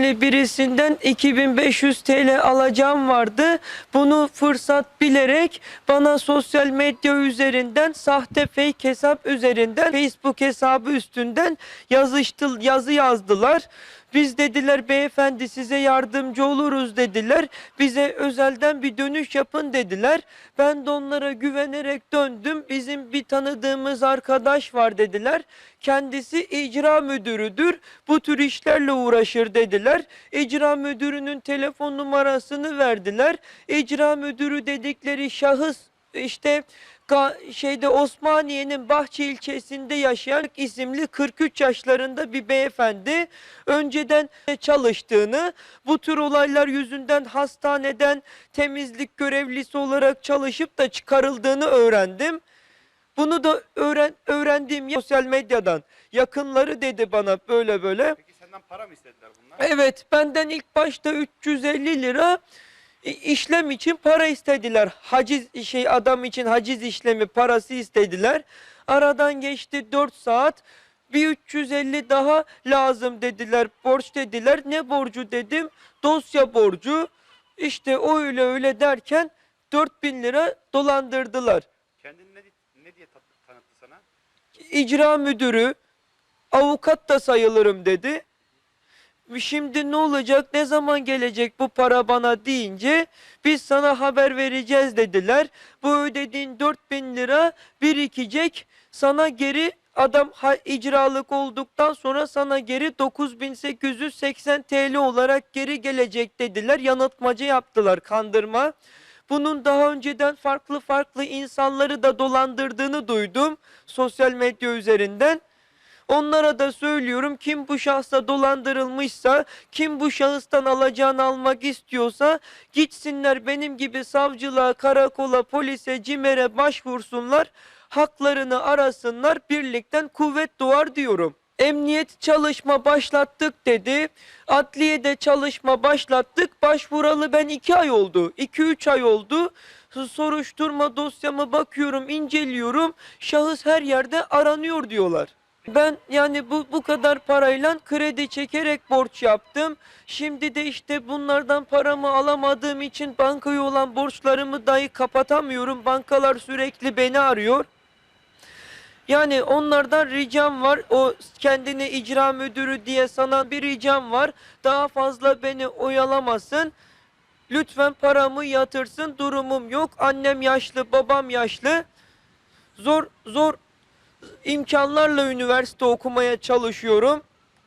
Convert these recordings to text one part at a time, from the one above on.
Birisinden 2500 TL alacağım vardı. Bunu fırsat bilerek bana sosyal medya üzerinden sahte fake hesap üzerinden Facebook hesabı üstünden yazıştı, yazı yazdılar. Biz dediler beyefendi size yardımcı oluruz dediler. Bize özelden bir dönüş yapın dediler. Ben de onlara güvenerek döndüm. Bizim bir tanıdığımız arkadaş var dediler. Kendisi icra müdürüdür. Bu tür işlerle uğraşır dediler. İcra müdürünün telefon numarasını verdiler. İcra müdürü dedikleri şahıs işte şeyde Osmaniye'nin Bahçe ilçesinde yaşayan isimli 43 yaşlarında bir beyefendi önceden çalıştığını, bu tür olaylar yüzünden hastaneden temizlik görevlisi olarak çalışıp da çıkarıldığını öğrendim. Bunu da öğren öğrendiğim sosyal medyadan. Yakınları dedi bana böyle böyle. Peki senden para mı istediler bunlar? Evet benden ilk başta 350 lira i- işlem için para istediler. Haciz şey adam için haciz işlemi parası istediler. Aradan geçti 4 saat. Bir 350 daha lazım dediler. Borç dediler. Ne borcu dedim? Dosya borcu. İşte öyle öyle derken 4000 lira dolandırdılar. Kendini ne, ne diye tanıttı sana? icra müdürü, avukat da sayılırım dedi. Şimdi ne olacak, ne zaman gelecek bu para bana deyince biz sana haber vereceğiz dediler. Bu ödediğin 4000 lira birikecek sana geri adam icralık olduktan sonra sana geri 9880 TL olarak geri gelecek dediler. Yanıltmacı yaptılar, kandırma. Bunun daha önceden farklı farklı insanları da dolandırdığını duydum sosyal medya üzerinden. Onlara da söylüyorum kim bu şahsa dolandırılmışsa, kim bu şahıstan alacağını almak istiyorsa gitsinler benim gibi savcılığa, karakola, polise, cimere başvursunlar. Haklarını arasınlar, birlikten kuvvet doğar diyorum. Emniyet çalışma başlattık dedi. Adliyede çalışma başlattık. Başvuralı ben iki ay oldu. 2-3 ay oldu. Soruşturma dosyama bakıyorum, inceliyorum. Şahıs her yerde aranıyor diyorlar. Ben yani bu bu kadar parayla kredi çekerek borç yaptım. Şimdi de işte bunlardan paramı alamadığım için bankaya olan borçlarımı dahi kapatamıyorum. Bankalar sürekli beni arıyor. Yani onlardan ricam var. O kendini icra müdürü diye sana bir ricam var. Daha fazla beni oyalamasın. Lütfen paramı yatırsın. Durumum yok. Annem yaşlı, babam yaşlı. Zor zor imkanlarla üniversite okumaya çalışıyorum.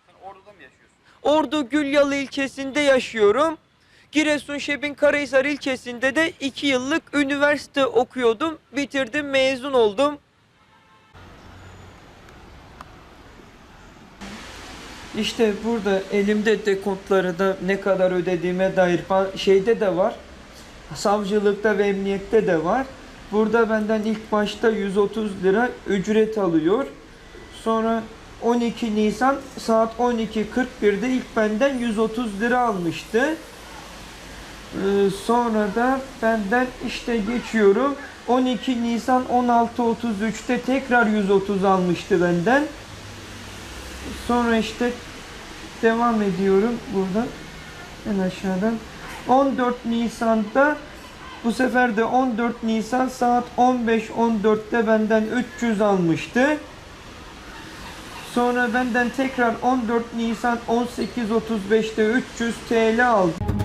Sen Ordu'da mı yaşıyorsun? Ordu Gülyalı ilçesinde yaşıyorum. Giresun Şebin Karahisar ilçesinde de 2 yıllık üniversite okuyordum. Bitirdim, mezun oldum. İşte burada elimde dekontları da ne kadar ödediğime dair şeyde de var. Savcılıkta ve emniyette de var. Burada benden ilk başta 130 lira ücret alıyor. Sonra 12 Nisan saat 12.41'de ilk benden 130 lira almıştı. Ee, sonra da benden işte geçiyorum. 12 Nisan 16.33'te tekrar 130 almıştı benden. Sonra işte devam ediyorum buradan en aşağıdan. 14 Nisan'da bu sefer de 14 Nisan saat 15.14'te benden 300 almıştı. Sonra benden tekrar 14 Nisan 18.35'te 300 TL aldı.